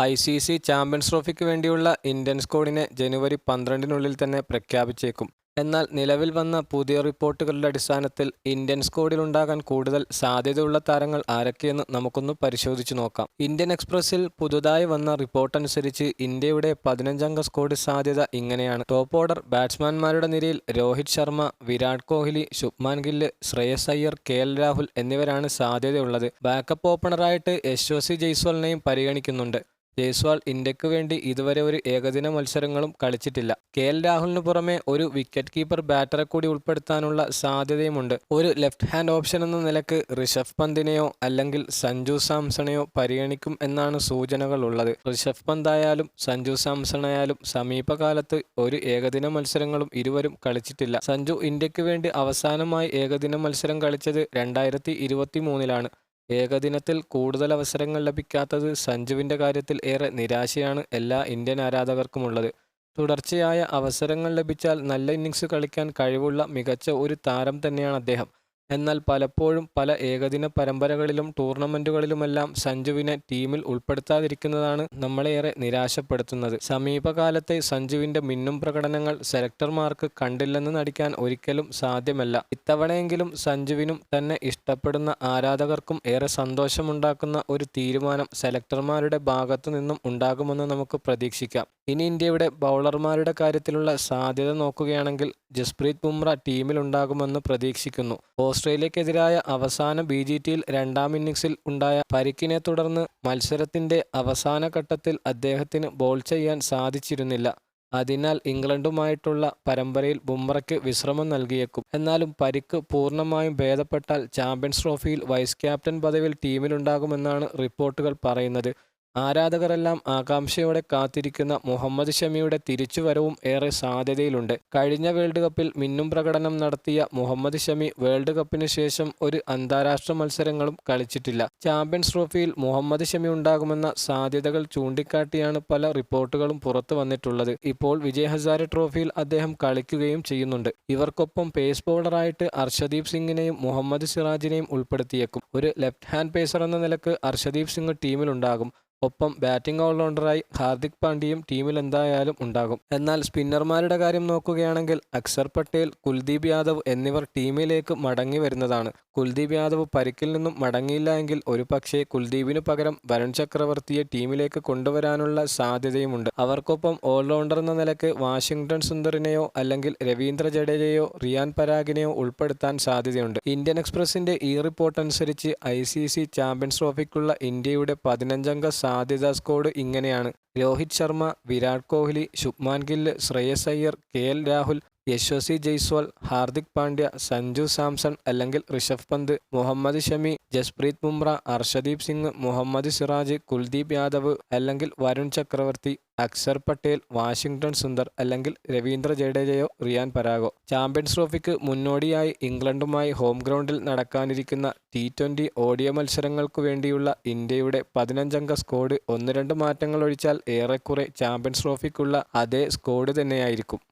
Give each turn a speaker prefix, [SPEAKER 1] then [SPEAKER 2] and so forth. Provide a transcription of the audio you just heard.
[SPEAKER 1] I C C champions ട്രോഫിക്ക് വേണ്ടിയുള്ള Indian സ്ക്വാഡിനെ ജനുവരി പന്ത്രണ്ടിനുള്ളിൽ തന്നെ പ്രഖ്യാപിച്ചേക്കും. എന്നാൽ നിലവിൽ വന്ന പുതിയ റിപ്പോർട്ടുകളുടെ അടിസ്ഥാനത്തിൽ ഇന്ത്യൻ സ്ക്വാഡിലുണ്ടാകാൻ കൂടുതൽ സാധ്യതയുള്ള താരങ്ങൾ ആരൊക്കെയെന്ന് നമുക്കൊന്ന് പരിശോധിച്ചു നോക്കാം. ഇന്ത്യൻ എക്സ്പ്രസിൽ പുതുതായി വന്ന റിപ്പോർട്ട് അനുസരിച്ച് ഇന്ത്യയുടെ പതിനഞ്ചംഗ സ്കോഡ് സാധ്യത ഇങ്ങനെയാണ്. ടോപ്പ് ഓർഡർ ബാറ്റ്സ്മാൻമാരുടെ നിരയിൽ രോഹിത് ശർമ്മ വിരാട് കോഹ്ലി ശുഭ്മാൻ ഗില്ല് ശ്രേയസ് അയ്യർ കെ എൽ രാഹുൽ എന്നിവരാണ് സാധ്യതയുള്ളത്. ബാക്കപ്പ് ഓപ്പണറായിട്ട് യശ്വസി ജയ്സ്വാളിനെയും പരിഗണിക്കുന്നുണ്ട്. ജയ്സ്വാൾ ഇന്ത്യയ്ക്ക് വേണ്ടി ഇതുവരെ ഒരു ഏകദിന മത്സരങ്ങളും കളിച്ചിട്ടില്ല. കെ എൽ രാഹുലിന് പുറമെ ഒരു വിക്കറ്റ് കീപ്പർ ബാറ്ററെ കൂടി ഉൾപ്പെടുത്താനുള്ള സാധ്യതയുമുണ്ട്. ഒരു ലെഫ്റ്റ് ഹാൻഡ് ഓപ്ഷൻ എന്ന നിലയ്ക്ക് ഋഷഭ് പന്തിനെയോ അല്ലെങ്കിൽ സഞ്ജു സാംസണെയോ പരിഗണിക്കും എന്നാണ് സൂചനകൾ ഉള്ളത് ഋഷഭ് പന്തായാലും സഞ്ജു സാംസൺ ആയാലും സമീപകാലത്ത് ഒരു ഏകദിന മത്സരങ്ങളും ഇരുവരും കളിച്ചിട്ടില്ല. സഞ്ജു ഇന്ത്യയ്ക്ക് വേണ്ടി അവസാനമായി ഏകദിന മത്സരം കളിച്ചത് രണ്ടായിരത്തി ഇരുപത്തി മൂന്നിലാണ് ഏകദിനത്തിൽ കൂടുതൽ അവസരങ്ങൾ ലഭിക്കാത്തത് സഞ്ജുവിന്റെ കാര്യത്തിൽ ഏറെ നിരാശയാണ് എല്ലാ ഇന്ത്യൻ ആരാധകർക്കുമുള്ളത്. തുടർച്ചയായ അവസരങ്ങൾ ലഭിച്ചാൽ നല്ല ഇന്നിങ്സ് കളിക്കാൻ കഴിവുള്ള മികച്ച ഒരു താരം തന്നെയാണ് അദ്ദേഹം. എന്നാൽ പലപ്പോഴും പല ഏകദിന പരമ്പരകളിലും ടൂർണമെന്റുകളിലുമെല്ലാം സഞ്ജുവിനെ ടീമിൽ ഉൾപ്പെടുത്താതിരിക്കുന്നതാണ് നമ്മളേറെ നിരാശപ്പെടുത്തുന്നത്. സമീപകാലത്തെ സഞ്ജുവിന്റെ മിന്നും പ്രകടനങ്ങൾ സെലക്ടർമാർക്ക് കണ്ടില്ലെന്ന് നടിക്കാൻ ഒരിക്കലും സാധ്യമല്ല. ഇത്തവണയെങ്കിലും സഞ്ജുവിനും തന്നെ ഇഷ്ടപ്പെടുന്ന ആരാധകർക്കും ഏറെ സന്തോഷമുണ്ടാക്കുന്ന ഒരു തീരുമാനം സെലക്ടർമാരുടെ ഭാഗത്തു നിന്നും ഉണ്ടാകുമെന്ന് നമുക്ക് പ്രതീക്ഷിക്കാം. ഇനി ഇന്ത്യയുടെ ബൗളർമാരുടെ കാര്യത്തിലുള്ള സാധ്യത നോക്കുകയാണെങ്കിൽ ജസ്പ്രീത് ബുംറ ടീമിലുണ്ടാകുമെന്ന് പ്രതീക്ഷിക്കുന്നു. ഓസ്ട്രേലിയക്കെതിരായ അവസാന ബി ജി ടിയിൽ രണ്ടാം ഇന്നിംഗ്സിൽ ഉണ്ടായ പരിക്കിനെ തുടർന്ന് മത്സരത്തിന്റെ അവസാന ഘട്ടത്തിൽ അദ്ദേഹത്തിന് ബോൾ ചെയ്യാൻ സാധിച്ചിരുന്നില്ല. അതിനാൽ ഇംഗ്ലണ്ടുമായിട്ടുള്ള പരമ്പരയിൽ ബുംറയ്ക്ക് വിശ്രമം നൽകിയേക്കും. എന്നാലും പരിക്ക് പൂർണമായും ഭേദപ്പെട്ടാൽ ചാമ്പ്യൻസ് ട്രോഫിയിൽ വൈസ് ക്യാപ്റ്റൻ പദവിയിൽ ടീമിലുണ്ടാകുമെന്നാണ് റിപ്പോർട്ടുകൾ പറയുന്നത്. ആരാധകരെല്ലാം ആകാംക്ഷയോടെ കാത്തിരിക്കുന്ന മുഹമ്മദ് ഷമിയുടെ തിരിച്ചുവരവും ഏറെ സാധ്യതയിലുണ്ട്. കഴിഞ്ഞ വേൾഡ് കപ്പിൽ മിന്നും പ്രകടനം നടത്തിയ മുഹമ്മദ് ഷമി വേൾഡ് കപ്പിന് ശേഷം ഒരു അന്താരാഷ്ട്ര മത്സരങ്ങളും കളിച്ചിട്ടില്ല. ചാമ്പ്യൻസ് ട്രോഫിയിൽ മുഹമ്മദ് ഷമി ഉണ്ടാകുമെന്ന സാധ്യതകൾ ചൂണ്ടിക്കാട്ടിയാണ് പല റിപ്പോർട്ടുകളും പുറത്തു വന്നിട്ടുള്ളത്. ഇപ്പോൾ വിജയ് ഹസാരെ ട്രോഫിയിൽ അദ്ദേഹം കളിക്കുകയും ചെയ്യുന്നുണ്ട്. ഇവർക്കൊപ്പം പേസ് ബോളറായിട്ട് അർഷദീപ് സിംഗിനെയും മുഹമ്മദ് സിറാജിനെയും ഉൾപ്പെടുത്തിയേക്കും. ഒരു ലെഫ്റ്റ് ഹാൻഡ് പേസർ എന്ന നിലയ്ക്ക് അർഷദീപ് സിംഗ് ടീമിലുണ്ടാകും. ഒപ്പം ബാറ്റിംഗ് ഓൾറൗണ്ടറായി ഹാർദിക് പാണ്ഡ്യയും ടീമിൽ എന്തായാലും ഉണ്ടാകും. എന്നാൽ സ്പിന്നർമാരുടെ കാര്യം നോക്കുകയാണെങ്കിൽ അക്സർ പട്ടേൽ കുൽദീപ് യാദവ് എന്നിവർ ടീമിലേക്ക് മടങ്ങി വരുന്നതാണ്. കുൽദീപ് യാദവ് പരിക്കിൽ നിന്നും മടങ്ങിയില്ല എങ്കിൽ ഒരു പക്ഷേ കുൽദീപിനു പകരം വരുൺ ചക്രവർത്തിയെ ടീമിലേക്ക് കൊണ്ടുവരാനുള്ള സാധ്യതയുമുണ്ട്. അവർക്കൊപ്പം ഓൾറൗണ്ടർ എന്ന നിലയ്ക്ക് വാഷിംഗ്ടൺ സുന്ദറിനെയോ അല്ലെങ്കിൽ രവീന്ദ്ര ജഡേജയോ റിയാൻ പരാഗിനെയോ ഉൾപ്പെടുത്താൻ സാധ്യതയുണ്ട്. ഇന്ത്യൻ എക്സ്പ്രസിന്റെ ഈ റിപ്പോർട്ട് അനുസരിച്ച് ഐ സി സി ചാമ്പ്യൻസ് ട്രോഫിക്കുള്ള ഇന്ത്യയുടെ പതിനഞ്ചംഗ സാധ്യതാ സ്കോഡ് ഇങ്ങനെയാണ്. രോഹിത് ശർമ്മ വിരാട് കോഹ്ലി ശുഭ്മാൻ ഗില്ല് ശ്രേയസ് അയ്യർ കെ എൽ രാഹുൽ യശ്വസി ജയ്സ്വാൾ ഹാർദിക് പാണ്ഡ്യ സഞ്ജു സാംസൺ അല്ലെങ്കിൽ ഋഷഭ് പന്ത് മുഹമ്മദ് ഷമി ജസ്പ്രീത് ബുംറ അർഷദീപ് സിംഗ് മുഹമ്മദ് സിറാജ് കുൽദീപ് യാദവ് അല്ലെങ്കിൽ വരുൺ ചക്രവർത്തി അക്സർ പട്ടേൽ വാഷിംഗ്ടൺ സുന്ദർ അല്ലെങ്കിൽ രവീന്ദ്ര ജഡേജയോ റിയാൻ പരാഗോ. ചാമ്പ്യൻസ് ട്രോഫിക്ക് മുന്നോടിയായി ഇംഗ്ലണ്ടുമായി ഹോം ഗ്രൗണ്ടിൽ നടക്കാനിരിക്കുന്ന ടി ട്വന്റി ഓഡിയോ മത്സരങ്ങൾക്കു വേണ്ടിയുള്ള ഇന്ത്യയുടെ പതിനഞ്ചംഗ സ്ക്വാഡ് ഒന്ന് രണ്ട് മാറ്റങ്ങൾ ഒഴിച്ചാൽ ഏറെക്കുറെ ചാമ്പ്യൻസ് ട്രോഫിക്കുള്ള അതേ സ്ക്വാഡ് തന്നെയായിരിക്കും.